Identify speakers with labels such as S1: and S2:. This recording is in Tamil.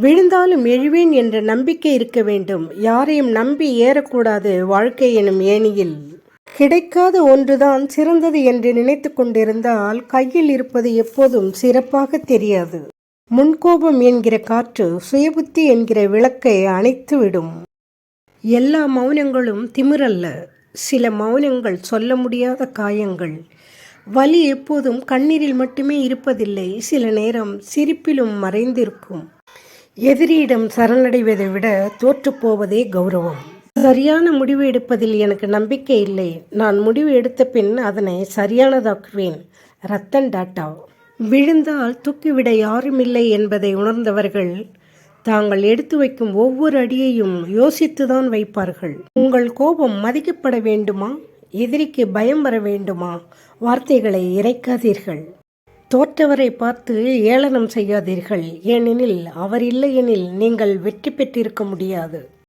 S1: விழுந்தாலும் எழுவேன் என்ற நம்பிக்கை இருக்க வேண்டும். யாரையும் நம்பி ஏறக்கூடாது வாழ்க்கை எனும் ஏணியில். கிடைக்காத ஒன்றுதான் சிறந்தது என்று நினைத்து கொண்டிருந்தால் கையில் இருப்பது எப்போதும் சிறப்பாக தெரியாது. முன்கோபம் என்கிற காற்று சுயபுத்தி என்கிற விளக்கை அணைத்துவிடும். எல்லா மௌனங்களும் திமிரல்ல. சில மௌனங்கள் சொல்ல முடியாத காயங்கள். வலி எப்போதும் கண்ணீரில் மட்டுமே இருப்பதில்லை. சில நேரம் சிரிப்பிலும் மறைந்திருக்கும். எதிரியிடம் சரணடைவதை விட தோற்றுப்போவதே கௌரவம். சரியான முடிவு எடுப்பதில் எனக்கு நம்பிக்கை இல்லை. நான் முடிவு எடுத்த பின் அதனை சரியானதாக்குவேன். ரத்தன் டாட்டா. விழுந்தால் தூக்கிவிட யாருமில்லை என்பதை உணர்ந்தவர்கள் தாங்கள் எடுத்து வைக்கும் ஒவ்வொரு அடியையும் யோசித்துதான் வைப்பார்கள். உங்கள் கோபம் மதிக்கப்பட வேண்டுமா? எதிரிக்கு பயம் வர வேண்டுமா? வார்த்தைகளை இறைக்காதீர்கள். தோற்றவரை பார்த்து ஏளனம் செய்யாதீர்கள். ஏனெனில் அவர் இல்லையெனில் நீங்கள் வெற்றி பெற்றிருக்க முடியாது.